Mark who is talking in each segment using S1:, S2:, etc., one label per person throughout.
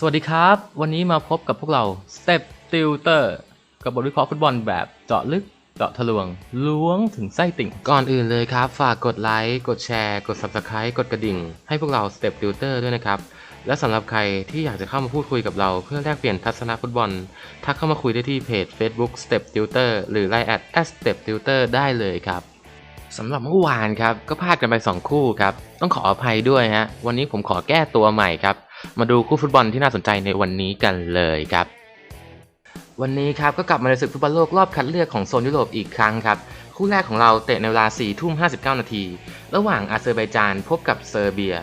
S1: สวัสดีครับ วันนี้มาพบกับพวกเรา Step Tutor กับบทวิเคราะห์ฟุตบอลแบบเจาะลึกเจาะทะลวง ล้วงถึงไส้ติ่ง ก่อนอื่นเลยครับ ฝากกดไลค์ กดแชร์ กด Subscribe กดกระดิ่ง ให้พวกเรา Step Tutor ด้วยนะครับ และสำหรับใครที่อยากจะเข้ามาพูดคุยกับเราเพื่อแลกเปลี่ยนทัศนฟุตบอล ทักเข้ามาคุยได้ที่เพจ Facebook Step Tutor หรือ Line at @step tutor ได้เลยครับสำหรับเมื่อวานครับก็พลาดกันไป 2 คู่ครับต้องขออภัยด้วยฮะวันนี้ผมขอแก้ตัวใหม่ครับ มาดูคู่ฟุตบอลที่น่าสนใจในวันนี้กันเลยครับ วันนี้ครับก็กลับมาในศึกฟุตบอลโลกรอบคัดเลือกของโซนยุโรปอีกครั้งครับคู่แรกของเราเตะในเวลา4ทุ่ม59 นาที ระหว่างอาเซอร์ไบจานพบกับเซอร์เบีย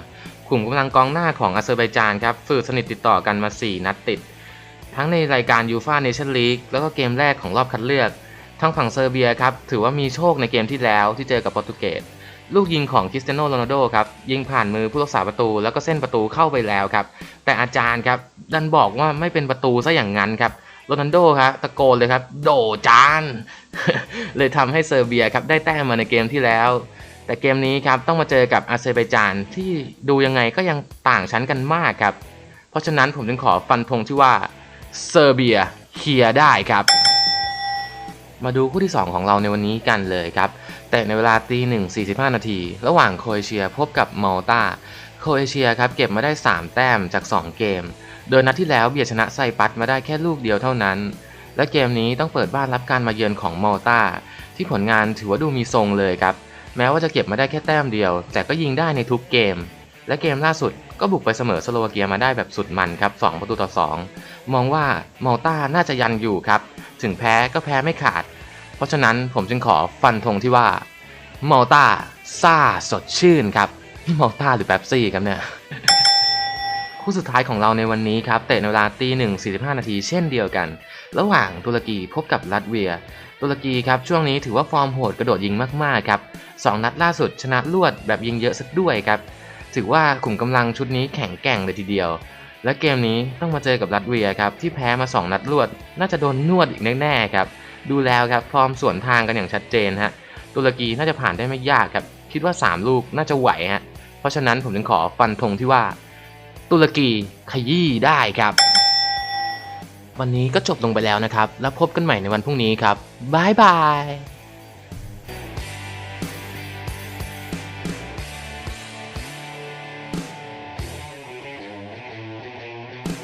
S1: กลุ่มกำลังกองหน้าของอาเซอร์ไบจานครับฝืดสนิทติดต่อกันมา 4 นัดติด ทั้งในรายการยูฟาเนชั่นลีกแล้วก็เกมแรกของรอบคัดเลือก ทางฝั่งเซอร์เบียครับถือว่ามีโชคในเกมที่แล้วที่เจอกับโปรตุเกสลูกยิงของคริสเตียโนโรนัลโดครับยิงผ่านมือผู้รักษาประตู แล้วก็เส้นประตูเข้าไปแล้วครับแต่อาจารย์ครับดันบอกว่าไม่เป็นประตูซะอย่างนั้นครับโรนัลโดครับตะโกนเลยครับ โดจาน เลยทำให้เซอร์เบียครับได้แต้มมาในเกมที่แล้ว แต่เกมนี้ครับต้องมาเจอกับอาเซอร์ไบจานที่ดูยังไงก็ยังต่างชั้นกันมากครับ เพราะฉะนั้นผมจึงขอฟันธงที่ว่าเซอร์เบียเคลียร์ได้ครับ มาดูคู่ที่ 2 ของเราในวันนี้กันเลยครับ แต่ในเวลาตีหนึ่งสี่สิบห้านาที ระหว่างโคเอเชียพบกับมอลตาโคเอเชียครับเก็บมาได้ 3 แต้มจาก 2 เกม โดยนัดที่แล้วเบียดชนะไซปัสมาได้แค่ลูกเดียวเท่านั้น และเกมนี้ต้องเปิดบ้านรับการมาเยือนของมอลตาที่ผลงานถือว่าดูมีทรงเลยครับ แม้ว่าจะเก็บมาได้แค่แต้มเดียว แต่ก็ยิงได้ในทุกเกม และเกมล่าสุดก็บุกไปเสมอสโลวาเกียมาได้แบบสุดมันครับ 2 ประตูต่อ 2 มองว่ามอลตาน่าจะยันอยู่ครับ ถึงแพ้ก็แพ้ไม่ขาด เพราะฉะนั้นผมจึงขอฟันธงที่ว่าเมลตาซ่าสดชื่นครับนี่มลตาหรือแป๊บซี่ครับเนี่ยคู่สุดท้ายของเราในวันนี้ครับ เตะในเวลาตีหนึ่งสี่สิบห้านาทีเช่นเดียวกัน ระหว่างตุรกีพบกับรัสเวีย ตุรกีครับช่วงนี้ถือว่าฟอร์มโหดกระโดดยิงมากๆครับสองนัดล่าสุดชนะรวดแบบยิงเยอะสักด้วยครับ ถือว่าขุมกำลังชุดนี้แข็งแกร่งเลยทีเดียว และเกมนี้ต้องมาเจอกับรัสเวียครับที่แพ้มา 2 นัดรวด น่าจะโดนนวดอีกแน่ๆครับ ดูแล้วครับฟอร์มสวนทางกันอย่างชัดเจนฮะตุรกีน่าจะผ่านได้ไม่ยากครับคิดว่า 3 ลูกน่าจะไหวฮะเพราะฉะนั้นผมจึงขอฟันธงที่ว่า ตุรกีขยี้ได้ครับ วันนี้ก็จบลงไปแล้วนะครับ แล้วพบกันใหม่ในวันพรุ่งนี้ครับบ๊ายบาย